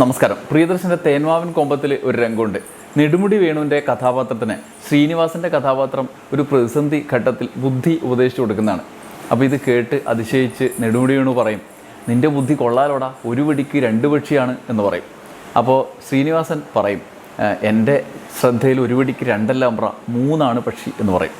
നമസ്കാരം. പ്രിയദർശന്റെ തേന്മാവൻ കൊമ്പത്തിൽ ഒരു രംഗമുണ്ട്. നെടുമുടി വേണുവിന്റെ കഥാപാത്രത്തിന് ശ്രീനിവാസന്റെ കഥാപാത്രം ഒരു പ്രതിസന്ധി ഘട്ടത്തിൽ ബുദ്ധി ഉപദേശിച്ചു കൊടുക്കുന്നതാണ്. അപ്പോൾ ഇത് കേട്ട് അതിശയിച്ച് നെടുമുടി വേണു പറയും നിന്റെ ബുദ്ധി കൊള്ളാലോടാ ഒരു വെടിക്ക് രണ്ട് പക്ഷിയാണ് എന്ന് പറയും. അപ്പോൾ ശ്രീനിവാസൻ പറയും എന്റെ ശ്രദ്ധയിൽ ഒരു വെടിക്ക് രണ്ടല്ല അമ്പ്ര മൂന്നാണ് പക്ഷി എന്ന് പറയും.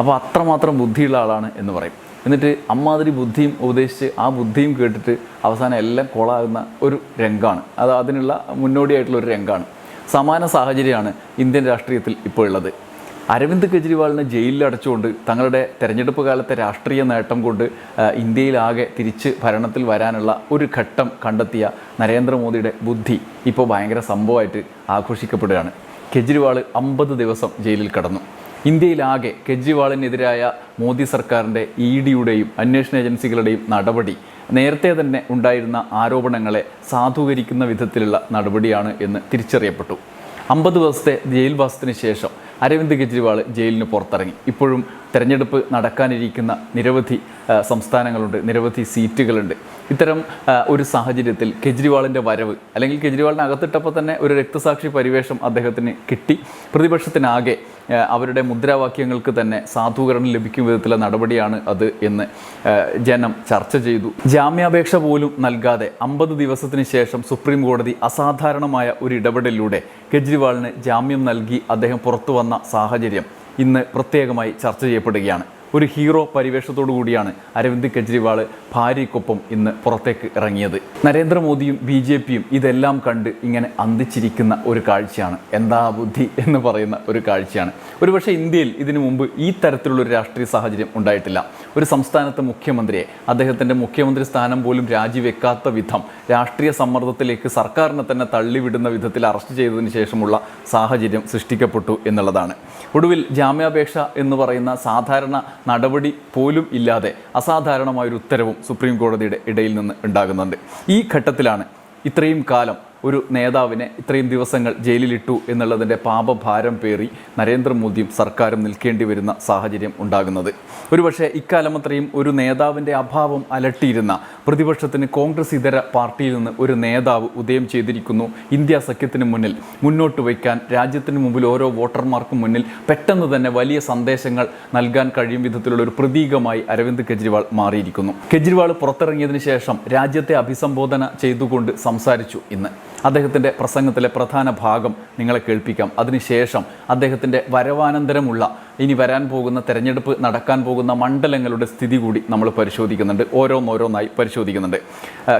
അപ്പോൾ അത്രമാത്രം ബുദ്ധിയുള്ള ആളാണ് എന്ന് പറയും. എന്നിട്ട് അമ്മാതിരി ബുദ്ധിയും ഉപദേശിച്ച് ആ ബുദ്ധിയും കേട്ടിട്ട് അവസാനം എല്ലാം കൊളാകുന്ന ഒരു രംഗമാണ് അത് അതിനുള്ള മുന്നോടിയായിട്ടുള്ള ഒരു രംഗമാണ് സമാന സാഹചര്യമാണ് ഇന്ത്യൻ രാഷ്ട്രീയത്തിൽ ഇപ്പോൾ ഉള്ളത്. അരവിന്ദ് കെജ്രിവാളിനെ ജയിലിൽ അടച്ചുകൊണ്ട് തങ്ങളുടെ തെരഞ്ഞെടുപ്പ് കാലത്തെ രാഷ്ട്രീയ നേട്ടം കൊണ്ട് ഇന്ത്യയിലാകെ തിരിച്ച് ഭരണത്തിൽ വരാനുള്ള ഒരു ഘട്ടം കണ്ടെത്തിയ നരേന്ദ്രമോദിയുടെ ബുദ്ധി ഇപ്പോൾ ഭയങ്കര സംഭവമായിട്ട് ആഘോഷിക്കപ്പെടുകയാണ്. കെജ്രിവാൾ അമ്പത് ദിവസം ജയിലിൽ കടന്നു. ഇന്ത്യയിലാകെ കെജ്രിവാളിനെതിരായ മോദി സർക്കാരിന്റെ ഇ ഡിയുടെയും അന്വേഷണ ഏജൻസികളുടെയും നടപടി നേരത്തെ തന്നെ ഉണ്ടായിരുന്ന ആരോപണങ്ങളെ സാധൂകരിക്കുന്ന വിധത്തിലുള്ള നടപടിയാണ് എന്ന് തിരിച്ചറിയപ്പെട്ടു. അമ്പത് ദിവസത്തെ ജയിൽവാസത്തിന് ശേഷം അരവിന്ദ് കെജ്രിവാൾ ജയിലിന് പുറത്തിറങ്ങി. ഇപ്പോഴും തെരഞ്ഞെടുപ്പ് നടക്കാനിരിക്കുന്ന നിരവധി സംസ്ഥാനങ്ങളുണ്ട് നിരവധി സീറ്റുകളുണ്ട്. ഇത്തരം ഒരു സാഹചര്യത്തിൽ കെജ്രിവാളിന്റെ വരവ് അല്ലെങ്കിൽ കെജ്രിവാളിനെ അകത്തിട്ടപ്പോൾ തന്നെ ഒരു രക്തസാക്ഷി പരിവേഷം അദ്ദേഹത്തിന് കിട്ടി. പ്രതിപക്ഷത്തിനാകെ അവരുടെ മുദ്രാവാക്യങ്ങൾക്ക് തന്നെ സാധൂകരണം ലഭിക്കും വിധത്തിലുള്ള നടപടിയാണ് അത് എന്ന് ജനം ചർച്ച ചെയ്തു. ജാമ്യാപേക്ഷ പോലും നൽകാതെ അമ്പത് ദിവസത്തിന് ശേഷം സുപ്രീം കോടതി അസാധാരണമായ ഒരു ഇടപെടലിലൂടെ കെജ്രിവാളിന് ജാമ്യം നൽകി അദ്ദേഹം പുറത്തു വന്ന സാഹചര്യം ഇന്ന് പ്രത്യേകമായി ചർച്ച ചെയ്യപ്പെടുകയാണ്. ഒരു ഹീറോ പരിവേഷത്തോടു കൂടിയാണ് അരവിന്ദ് കെജ്രിവാൾ ഭാര്യയ്ക്കൊപ്പം ഇന്ന് പുറത്തേക്ക് ഇറങ്ങിയത്. നരേന്ദ്രമോദിയും ബി ജെ പിയും ഇതെല്ലാം കണ്ട് ഇങ്ങനെ അന്തിച്ചിരിക്കുന്ന ഒരു കാഴ്ചയാണ്. എന്താ ബുദ്ധി എന്ന് പറയുന്ന ഒരു കാഴ്ചയാണ്. ഒരുപക്ഷെ ഇന്ത്യയിൽ ഇതിനു മുമ്പ് ഈ തരത്തിലുള്ള ഒരു രാഷ്ട്രീയ സാഹചര്യം ഉണ്ടായിട്ടില്ല. ഒരു സംസ്ഥാനത്തെ മുഖ്യമന്ത്രിയെ അദ്ദേഹത്തിന്റെ മുഖ്യമന്ത്രി സ്ഥാനം പോലും രാജിവെക്കാത്ത വിധം രാഷ്ട്രീയ സമ്മർദ്ദത്തിലേക്ക് സർക്കാരിനെ തന്നെ തള്ളിവിടുന്ന വിധത്തിൽ അറസ്റ്റ് ചെയ്തതിന് ശേഷമുള്ള സാഹചര്യം സൃഷ്ടിക്കപ്പെട്ടു എന്നുള്ളതാണ്. ഒടുവിൽ ജാമ്യാപേക്ഷ എന്ന് പറയുന്ന സാധാരണ നടപടി പോലും ഇല്ലാതെ അസാധാരണമായൊരു ഉത്തരവും സുപ്രീം കോടതിയുടെ ഇടയിൽ നിന്ന് ഉണ്ടാകുന്നുണ്ട്. ഈ ഘട്ടത്തിലാണ് ഇത്രയും കാലം ഒരു നേതാവിനെ ഇത്രയും ദിവസങ്ങൾ ജയിലിലിട്ടു എന്നുള്ളതിന്റെ പാപഭാരം പേറി നരേന്ദ്രമോദിയും സർക്കാരും നിൽക്കേണ്ടി വരുന്ന സാഹചര്യം ഉണ്ടാകുന്നത്. ഒരുപക്ഷെ ഇക്കാലം അത്രയും ഒരു നേതാവിന്റെ അഭാവം അലട്ടിയിരുന്ന പ്രതിപക്ഷത്തിന് കോൺഗ്രസ് ഇതര പാർട്ടിയിൽ നിന്ന് ഒരു നേതാവ് ഉദയം ചെയ്തിരിക്കുന്നു. ഇന്ത്യ സഖ്യത്തിന് മുന്നിൽ മുന്നോട്ട് വയ്ക്കാൻ രാജ്യത്തിന് മുമ്പിൽ ഓരോ വോട്ടർമാർക്കും മുന്നിൽ പെട്ടെന്ന് തന്നെ വലിയ സന്ദേശങ്ങൾ നൽകാൻ കഴിയും വിധത്തിലുള്ള ഒരു പ്രതീകമായി അരവിന്ദ് കെജ്രിവാൾ മാറിയിരിക്കുന്നു. കെജ്രിവാൾ പുറത്തിറങ്ങിയതിന് ശേഷം രാജ്യത്തെ അഭിസംബോധന ചെയ്തുകൊണ്ട് സംസാരിച്ചു ഇന്ന്. അദ്ദേഹത്തിന്റെ പ്രസംഗത്തിലെ പ്രധാന ഭാഗം നിങ്ങളെ കേൾപ്പിക്കാം. അതിനുശേഷം അദ്ദേഹത്തിന്റെ വരവാനന്തരമുള്ള ഇനി വരാൻ പോകുന്ന തെരഞ്ഞെടുപ്പ് നടക്കാൻ പോകുന്ന മണ്ഡലങ്ങളുടെ സ്ഥിതി കൂടി നമ്മൾ പരിശോധിക്കുന്നുണ്ട്. ഓരോന്നോരോന്നായി പരിശോധിക്കുന്നുണ്ട്.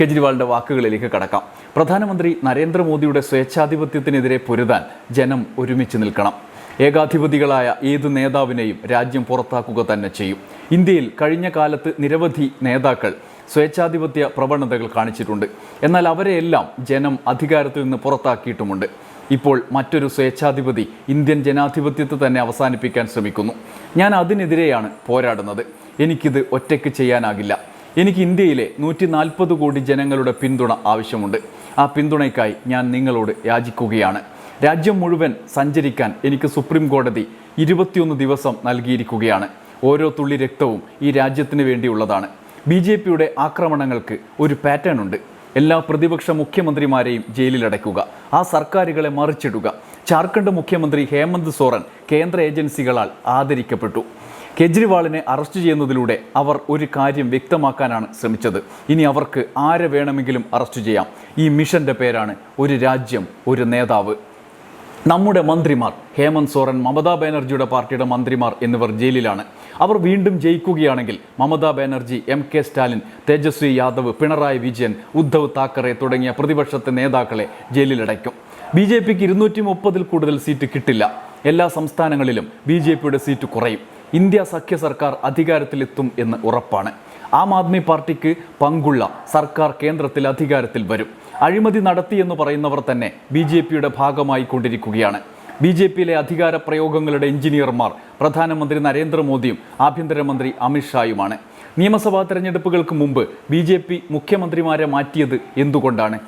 കെജ്രിവാളിന്റെ വാക്കുകളിലേക്ക് കടക്കാം. പ്രധാനമന്ത്രി നരേന്ദ്രമോദിയുടെ സ്വേച്ഛാധിപത്യത്തിനെതിരെ പൊരുതാൻ ജനം ഒരുമിച്ച് നിൽക്കണം. ഏകാധിപതികളായ ഏത് നേതാവിനെയും രാജ്യം പുറത്താക്കുക തന്നെ ചെയ്യും. ഇന്ത്യയിൽ കഴിഞ്ഞ കാലത്ത് നിരവധി നേതാക്കൾ സ്വേച്ഛാധിപത്യ പ്രവണതകൾ കാണിച്ചിട്ടുണ്ട്. എന്നാൽ അവരെയെല്ലാം ജനം അധികാരത്തിൽ നിന്ന് പുറത്താക്കിയിട്ടുമുണ്ട്. ഇപ്പോൾ മറ്റൊരു സ്വേച്ഛാധിപതി ഇന്ത്യൻ ജനാധിപത്യത്തെ തന്നെ അവസാനിപ്പിക്കാൻ ശ്രമിക്കുന്നു. ഞാൻ അതിനെതിരെയാണ് പോരാടുന്നത്. എനിക്കിത് ഒറ്റയ്ക്ക് ചെയ്യാനാകില്ല. എനിക്ക് ഇന്ത്യയിലെ നൂറ്റി നാൽപ്പത് കോടി ജനങ്ങളുടെ പിന്തുണ ആവശ്യമുണ്ട്. ആ പിന്തുണയ്ക്കായി ഞാൻ നിങ്ങളോട് യാചിക്കുകയാണ്. രാജ്യം മുഴുവൻ സഞ്ചരിക്കാൻ എനിക്ക് സുപ്രീം കോടതി ഇരുപത്തിയൊന്ന് ദിവസം നൽകിയിരിക്കുകയാണ്. ഓരോ തുള്ളി രക്തവും ഈ രാജ്യത്തിന് വേണ്ടിയുള്ളതാണ്. ബി ജെ പിയുടെ ആക്രമണങ്ങൾക്ക് ഒരു പാറ്റേൺ ഉണ്ട്. എല്ലാ പ്രതിപക്ഷ മുഖ്യമന്ത്രിമാരെയും ജയിലിലടയ്ക്കുക. ആ സർക്കാരുകളെ മറിച്ചിടുക. ജാർഖണ്ഡ് മുഖ്യമന്ത്രി ഹേമന്ത് സോറൻ കേന്ദ്ര ഏജൻസികളാൽ ആദരിക്കപ്പെട്ടു. കെജ്രിവാളിനെ അറസ്റ്റ് ചെയ്യുന്നതിലൂടെ അവർ ഒരു കാര്യം വ്യക്തമാക്കാനാണ് ശ്രമിച്ചത്. ഇനി അവർക്ക് ആരെ വേണമെങ്കിലും അറസ്റ്റ് ചെയ്യാം. ഈ മിഷന്റെ പേരാണ് ഒരു രാജ്യം ഒരു നേതാവ്. നമ്മുടെ മന്ത്രിമാർ ഹേമന്ത് സോറൻ മമതാ ബാനർജിയുടെ പാർട്ടിയുടെ മന്ത്രിമാർ എന്നിവർ ജയിലിലാണ്. അവർ വീണ്ടും ജയിക്കുകയാണെങ്കിൽ മമതാ ബാനർജി എം കെ സ്റ്റാലിൻ തേജസ്വി യാദവ് പിണറായി വിജയൻ ഉദ്ധവ് താക്കറെ തുടങ്ങിയ പ്രതിപക്ഷത്തെ നേതാക്കളെ ജയിലിലടയ്ക്കും. ബി ജെ പിക്ക് ഇരുന്നൂറ്റി മുപ്പതിൽ കൂടുതൽ സീറ്റ് കിട്ടില്ല. എല്ലാ സംസ്ഥാനങ്ങളിലും ബി ജെ പിയുടെ സീറ്റ് കുറയും. ഇന്ത്യ സഖ്യ സർക്കാർ അധികാരത്തിലെത്തും എന്ന് ഉറപ്പാണ്. ആം ആദ്മി പാർട്ടിക്ക് പങ്കുള്ള സർക്കാർ കേന്ദ്രത്തിൽ അധികാരത്തിൽ വരും. അഴിമതി നടത്തിയെന്ന് പറയുന്നവർ തന്നെ ബി ജെ പിയുടെ ഭാഗമായി കൊണ്ടിരിക്കുകയാണ് ബി ജെ പിയിലെ അധികാര പ്രയോഗങ്ങളുടെ എഞ്ചിനീയർമാർ പ്രധാനമന്ത്രി നരേന്ദ്രമോദിയും ആഭ്യന്തരമന്ത്രി അമിത്ഷായുമാണ്. നിയമസഭാ തെരഞ്ഞെടുപ്പുകൾക്ക് മുമ്പ് ബി ജെ പി മുഖ്യമന്ത്രിമാരെ മാറ്റിയത് എന്തുകൊണ്ടാണ്?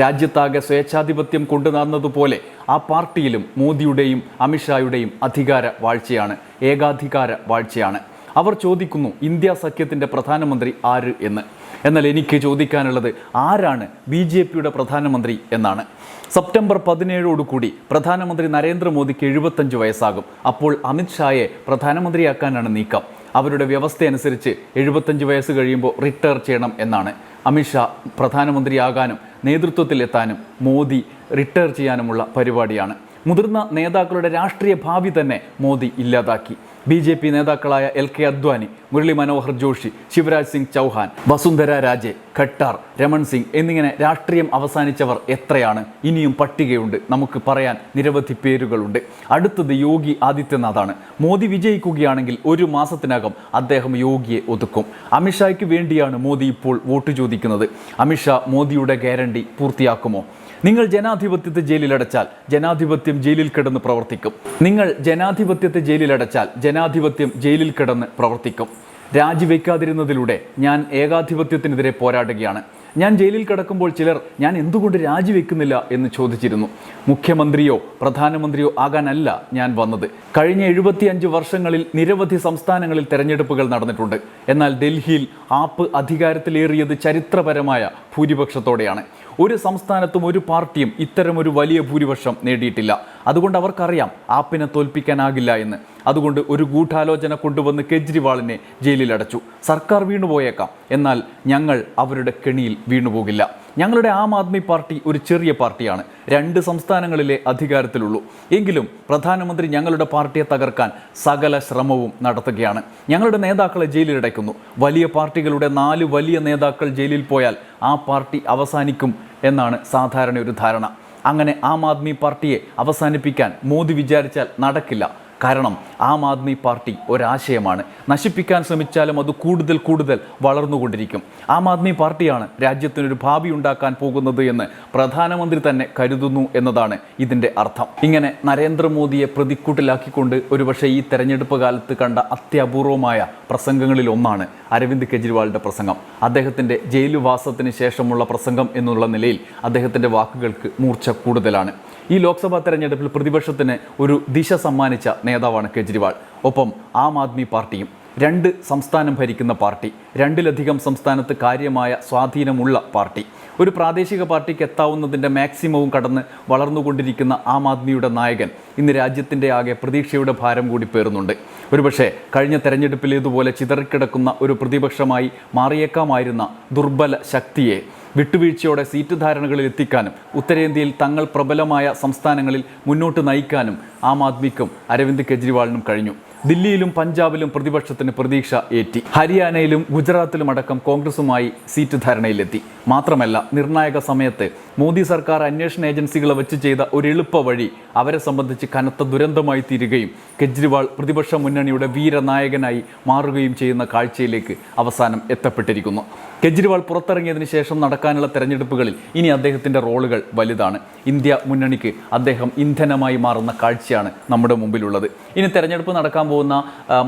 രാജ്യത്താകെ സ്വേച്ഛാധിപത്യം കൊണ്ടുനടന്നതുപോലെ ആ പാർട്ടിയിലും മോദിയുടെയും അമിത്ഷായുടെയും അധികാര വാഴ്ചയാണ് ഏകാധികാര വാഴ്ചയാണ്. അവർ ചോദിക്കുന്നു ഇന്ത്യ സഖ്യത്തിന്റെ പ്രധാനമന്ത്രി ആര് എന്ന്. എന്നാൽ എനിക്ക് ചോദിക്കാനുള്ളത് ആരാണ് ബി ജെ പിയുടെ പ്രധാനമന്ത്രി എന്നാണ്. സെപ്റ്റംബർ പതിനേഴോടുകൂടി പ്രധാനമന്ത്രി നരേന്ദ്രമോദിക്ക് എഴുപത്തഞ്ച് വയസ്സാകും. അപ്പോൾ അമിത്ഷായെ പ്രധാനമന്ത്രിയാക്കാനാണ് നീക്കം. അവരുടെ വ്യവസ്ഥയനുസരിച്ച് എഴുപത്തഞ്ച് വയസ്സ് കഴിയുമ്പോൾ റിട്ടയർ ചെയ്യണം എന്നാണ്. അമിത്ഷാ പ്രധാനമന്ത്രിയാകാനും നേതൃത്വത്തിലെത്താനും മോദി റിട്ടയർ ചെയ്യാനുമുള്ള പരിപാടിയാണ്. മുതിർന്ന നേതാക്കളുടെ രാഷ്ട്രീയ ഭാവി തന്നെ മോദി ഇല്ലാതാക്കി. ബി ജെ പി നേതാക്കളായ എൽ കെ അദ്വാനി മുരളി മനോഹർ ജോഷി ശിവരാജ് സിംഗ് ചൗഹാൻ വസുന്ധര രാജെ ഖട്ടാർ രമൺ സിംഗ് എന്നിങ്ങനെ രാഷ്ട്രീയം അവസാനിച്ചവർ എത്രയാണ്? ഇനിയും പട്ടികയുണ്ട്. നമുക്ക് പറയാൻ നിരവധി പേരുകളുണ്ട്. അടുത്തത് യോഗി ആദിത്യനാഥാണ്. മോദി വിജയിക്കുകയാണെങ്കിൽ ഒരു മാസത്തിനകം അദ്ദേഹം യോഗിയെ ഒതുക്കും. അമിത്ഷായ്ക്ക് വേണ്ടിയാണ് മോദി ഇപ്പോൾ വോട്ട് ചോദിക്കുന്നത്. അമിത്ഷാ മോദിയുടെ ഗ്യാരണ്ടി പൂർത്തിയാക്കുമോ? നിങ്ങൾ ജനാധിപത്യത്തെ ജയിലിലടച്ചാൽ ജനാധിപത്യം ജയിലിൽ കിടന്ന് പ്രവർത്തിക്കും. നിങ്ങൾ ജനാധിപത്യത്തെ ജയിലിലടച്ചാൽ ജനാധിപത്യം ജയിലിൽ കിടന്ന് പ്രവർത്തിക്കും. രാജിവെക്കാതിരുന്നതിലൂടെ ഞാൻ ഏകാധിപത്യത്തിനെതിരെ പോരാടുകയാണ്. ഞാൻ ജയിലിൽ കിടക്കുമ്പോൾ ചിലർ ഞാൻ എന്തുകൊണ്ട് രാജിവെക്കുന്നില്ല എന്ന് ചോദിച്ചിരുന്നു. മുഖ്യമന്ത്രിയോ പ്രധാനമന്ത്രിയോ ആകാനല്ല ഞാൻ വന്നത്. കഴിഞ്ഞ എഴുപത്തിയഞ്ച് വർഷങ്ങളിൽ നിരവധി സംസ്ഥാനങ്ങളിൽ തെരഞ്ഞെടുപ്പുകൾ നടന്നിട്ടുണ്ട്. എന്നാൽ ഡൽഹിയിൽ ആപ്പ് അധികാരത്തിലേറിയത് ചരിത്രപരമായ ഭൂരിപക്ഷത്തോടെയാണ്. ഒരു സംസ്ഥാനത്തും ഒരു പാർട്ടിയും ഇത്തരമൊരു വലിയ ഭൂരിപക്ഷം നേടിയിട്ടില്ല. അതുകൊണ്ട് അവർക്കറിയാം ആപ്പിനെ തോൽപ്പിക്കാനാകില്ല എന്ന്. അതുകൊണ്ട് ഒരു ഗൂഢാലോചന കൊണ്ടുവന്ന് കെജ്രിവാളിനെ ജയിലിലടച്ചു. സർക്കാർ വീണുപോയേക്കാം. എന്നാൽ ഞങ്ങൾ അവരുടെ കെണിയിൽ വീണുപോകില്ല. ഞങ്ങളുടെ ആം ആദ്മി പാർട്ടി ഒരു ചെറിയ പാർട്ടിയാണ്. രണ്ട് സംസ്ഥാനങ്ങളിലെ അധികാരത്തിലുള്ളൂ. എങ്കിലും പ്രധാനമന്ത്രി ഞങ്ങളുടെ പാർട്ടിയെ തകർക്കാൻ സകല ശ്രമവും നടത്തുകയാണ്. ഞങ്ങളുടെ നേതാക്കളെ ജയിലിലടയ്ക്കുന്നു വലിയ പാർട്ടികളുടെ നാല് വലിയ നേതാക്കൾ ജയിലിൽ പോയാൽ ആ പാർട്ടി അവസാനിക്കും എന്നാണ് സാധാരണ ഒരു ധാരണ. അങ്ങനെ ആം ആദ്മി പാർട്ടിയെ അവസാനിപ്പിക്കാൻ മോദി വിചാരിച്ചാൽ നടക്കില്ല. കാരണം ആം ആദ്മി പാർട്ടി ഒരാശയമാണ്. നശിപ്പിക്കാൻ ശ്രമിച്ചാലും അത് കൂടുതൽ കൂടുതൽ വളർന്നുകൊണ്ടിരിക്കും. ആം ആദ്മി പാർട്ടിയാണ് രാജ്യത്തിനൊരു ഭാവി ഉണ്ടാക്കാൻ പോകുന്നത് എന്ന് പ്രധാനമന്ത്രി തന്നെ കരുതുന്നു എന്നതാണ് ഇതിന്റെ അർത്ഥം. ഇങ്ങനെ നരേന്ദ്രമോദിയെ പ്രതിക്കൂട്ടിലാക്കിക്കൊണ്ട് ഒരുപക്ഷെ ഈ തെരഞ്ഞെടുപ്പ് കാലത്ത് കണ്ട അത്യപൂർവമായ പ്രസംഗങ്ങളിൽ ഒന്നാണ് അരവിന്ദ് കെജ്രിവാളിന്റെ പ്രസംഗം. അദ്ദേഹത്തിന്റെ ജയിലുവാസത്തിന് ശേഷമുള്ള പ്രസംഗം എന്നുള്ള നിലയിൽ അദ്ദേഹത്തിന്റെ വാക്കുകൾക്ക് മൂർച്ച കൂടുതലാണ്. ഈ ലോക്സഭാ തെരഞ്ഞെടുപ്പിൽ പ്രതിപക്ഷത്തിന് ഒരു ദിശ സമ്മാനിച്ച നേതാവാണ് കെജ്രിവാൾ. ഒപ്പം ആം ആദ്മി പാർട്ടിയും രണ്ട് സംസ്ഥാനം ഭരിക്കുന്ന പാർട്ടി രണ്ടിലധികം സംസ്ഥാനത്ത് കാര്യമായ സ്വാധീനമുള്ള പാർട്ടി. ഒരു പ്രാദേശിക പാർട്ടിക്ക് എത്താവുന്നതിന്റെ മാക്സിമവും കടന്ന് വളർന്നുകൊണ്ടിരിക്കുന്ന ആം ആദ്മിയുടെ നായകൻ ഇന്ന് രാജ്യത്തിന്റെ ആകെ പ്രതീക്ഷയുടെ ഭാരം കൂടി പേറുന്നുണ്ട്. ഒരുപക്ഷെ കഴിഞ്ഞ തെരഞ്ഞെടുപ്പിലേതുപോലെ ചിതറിക്കിടക്കുന്ന ഒരു പ്രതിപക്ഷമായി മാറിയേക്കാമായിരുന്ന ദുർബല ശക്തിയെ വിട്ടുവീഴ്ചയോടെ സീറ്റ് ധാരണകളിൽ എത്തിക്കാനും ഉത്തരേന്ത്യയിൽ തങ്ങൾ പ്രബലമായ സംസ്ഥാനങ്ങളിൽ മുന്നോട്ട് നയിക്കാനും ആം ആദ്മിക്കും അരവിന്ദ് കെജ്രിവാളിനും കഴിഞ്ഞു. ദില്ലിയിലും പഞ്ചാബിലും പ്രതിപക്ഷത്തിന് പ്രതീക്ഷ ഏറ്റി. ഹരിയാനയിലും ഗുജറാത്തിലും അടക്കം കോൺഗ്രസുമായി സീറ്റ് ധാരണയിലെത്തി. മാത്രമല്ല നിർണായക സമയത്ത് മോദി സർക്കാർ അന്വേഷണ ഏജൻസികളെ വെച്ച് ചെയ്ത ഒരു എളുപ്പ വഴി അവരെ സംബന്ധിച്ച് കനത്ത ദുരന്തമായി തീരുകയും കെജ്രിവാൾ പ്രതിപക്ഷ മുന്നണിയുടെ വീരനായകനായി മാറുകയും ചെയ്യുന്ന കാഴ്ചയിലേക്ക് അവസാനം എത്തപ്പെട്ടിരിക്കുന്നു. കെജ്രിവാൾ പുറത്തിറങ്ങിയതിന് ശേഷം നടക്കാനുള്ള തെരഞ്ഞെടുപ്പുകളിൽ ഇനി അദ്ദേഹത്തിന്റെ റോളുകൾ വലുതാണ്. ഇന്ത്യ മുന്നണിക്ക് അദ്ദേഹം ഇന്ധനമായി മാറുന്ന കാഴ്ചയാണ് നമ്മുടെ മുമ്പിലുള്ളത്. ഇനി തെരഞ്ഞെടുപ്പ് നടക്കാൻ പോകുന്ന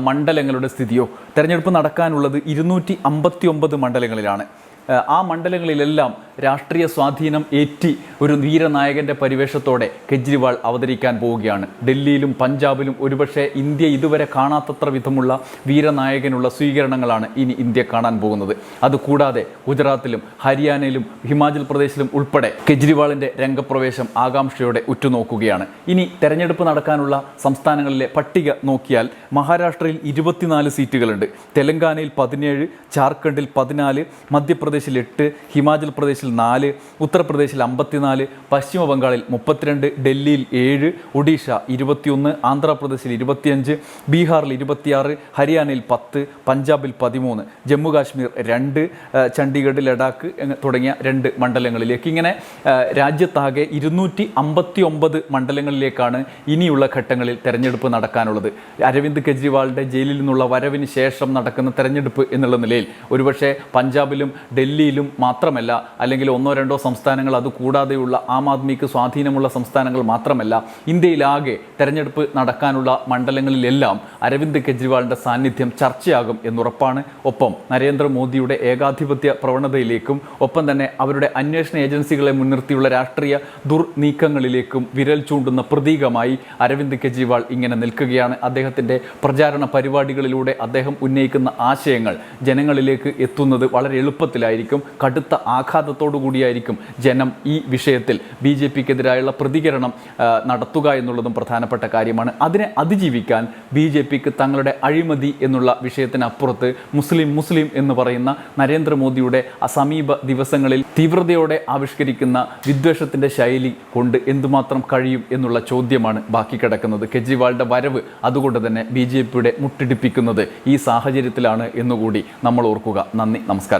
മണ്ഡലങ്ങളുടെ സ്ഥിതിയോ? തെരഞ്ഞെടുപ്പ് നടക്കാനുള്ളത് ഇരുന്നൂറ്റി അമ്പത്തി ഒമ്പത് മണ്ഡലങ്ങളിലാണ്. ആ, മണ്ഡലങ്ങളിലെല്ലാം രാഷ്ട്രീയ സ്വാധീനം ഏറ്റി ഒരു വീരനായകന്റെ പരിവേഷത്തോടെ കെജ്രിവാൾ അവതരിക്കാൻ പോവുകയാണ്. ഡൽഹിയിലും പഞ്ചാബിലും ഒരുപക്ഷെ ഇന്ത്യ ഇതുവരെ കാണാത്തത്ര വിധമുള്ള വീരനായകനുള്ള സ്വീകരണങ്ങളാണ് ഇനി ഇന്ത്യ കാണാൻ പോകുന്നത്. അതുകൂടാതെ ഗുജറാത്തിലും ഹരിയാനയിലും ഹിമാചൽ പ്രദേശിലും ഉൾപ്പെടെ കെജ്രിവാളിന്റെ രംഗപ്രവേശം ആകാംക്ഷയോടെ ഉറ്റുനോക്കുകയാണ്. ഇനി തെരഞ്ഞെടുപ്പ് നടക്കാനുള്ള സംസ്ഥാനങ്ങളിലെ പട്ടിക നോക്കിയാൽ മഹാരാഷ്ട്രയിൽ ഇരുപത്തിനാല് സീറ്റുകളുണ്ട്. തെലങ്കാനയിൽ പതിനേഴ് ജാർഖണ്ഡിൽ പതിനാല് മധ്യപ്രദേശിൽ എട്ട് ഹിമാചൽ പ്രദേശിൽ നാല് ഉത്തർപ്രദേശിൽ അമ്പത്തിനാല് പശ്ചിമ ബംഗാളിൽ മുപ്പത്തിരണ്ട് ഡൽഹിയിൽ ഏഴ് ഒഡീഷ ഇരുപത്തിയൊന്ന് ആന്ധ്രാപ്രദേശിൽ ഇരുപത്തിയഞ്ച് ബീഹാറിൽ ഇരുപത്തിയാറ് ഹരിയാനയിൽ പത്ത് പഞ്ചാബിൽ പതിമൂന്ന് ജമ്മു കാശ്മീർ രണ്ട് ചണ്ഡീഗഡ് ലഡാക്ക് തുടങ്ങിയ രണ്ട് മണ്ഡലങ്ങളിലേക്ക്. ഇങ്ങനെ രാജ്യത്താകെ ഇരുന്നൂറ്റി അമ്പത്തി ഒമ്പത് മണ്ഡലങ്ങളിലേക്കാണ് ഇനിയുള്ള ഘട്ടങ്ങളിൽ തെരഞ്ഞെടുപ്പ് നടക്കാനുള്ളത്. അരവിന്ദ് കെജ്രിവാളിന്റെ ജയിലിൽ നിന്നുള്ള വരവിന് ശേഷം നടക്കുന്ന തെരഞ്ഞെടുപ്പ് എന്നുള്ള നിലയിൽ ഒരുപക്ഷെ പഞ്ചാബിലും ഡൽഹിയിലും മാത്രമല്ല അല്ലെങ്കിൽ ഒന്നോ രണ്ടോ സംസ്ഥാനങ്ങൾ അത് കൂടാതെയുള്ള ആം ആദ്മിക്ക് സ്വാധീനമുള്ള സംസ്ഥാനങ്ങൾ മാത്രമല്ല ഇന്ത്യയിലാകെ തെരഞ്ഞെടുപ്പ് നടക്കാനുള്ള മണ്ഡലങ്ങളിലെല്ലാം അരവിന്ദ് കെജ്രിവാളിന്റെ സാന്നിധ്യം ചർച്ചയാകും എന്നുറപ്പാണ്. ഒപ്പം നരേന്ദ്രമോദിയുടെ ഏകാധിപത്യ പ്രവണതയിലേക്കും ഒപ്പം തന്നെ അവരുടെ അന്വേഷണ ഏജൻസികളെ മുൻനിർത്തിയുള്ള രാഷ്ട്രീയ ദുർനീക്കങ്ങളിലേക്കും വിരൽ ചൂണ്ടുന്ന പ്രതീകമായി അരവിന്ദ് കെജ്രിവാൾ ഇങ്ങനെ നിൽക്കുകയാണ്. അദ്ദേഹത്തിന്റെ പ്രചാരണ പരിപാടികളിലൂടെ അദ്ദേഹം ഉന്നയിക്കുന്ന ആശയങ്ങൾ ജനങ്ങളിലേക്ക് എത്തുന്നത് വളരെ എളുപ്പത്തിലായി കൂടിയായിരിക്കും കടുത്ത ആഘാതത്തോടു കൂടിയായിരിക്കും ജനം ഈ വിഷയത്തിൽ ബി ജെ പിക്കെതിരായുള്ള പ്രതികരണം നടത്തുക എന്നുള്ളതും പ്രധാനപ്പെട്ട കാര്യമാണ്. അതിനെ അതിജീവിക്കാൻ ബി ജെ പിക്ക് തങ്ങളുടെ അഴിമതി എന്നുള്ള വിഷയത്തിനപ്പുറത്ത് മുസ്ലിം മുസ്ലിം എന്ന് പറയുന്ന നരേന്ദ്രമോദിയുടെ അസമീപ ദിവസങ്ങളിൽ തീവ്രതയോടെ ആവിഷ്കരിക്കുന്ന വിദ്വേഷത്തിന്റെ ശൈലി കൊണ്ട് എന്തുമാത്രം കഴിയും എന്നുള്ള ചോദ്യമാണ് ബാക്കി കിടക്കുന്നത്. കെജ്രിവാളിന്റെ വരവ് അതുകൊണ്ട് തന്നെ ബി ജെ പിയുടെ മുട്ടിടിപ്പിക്കുന്നത് ഈ സാഹചര്യത്തിലാണ് എന്നുകൂടി നമ്മൾ ഓർക്കുക. നന്ദി നമസ്കാരം.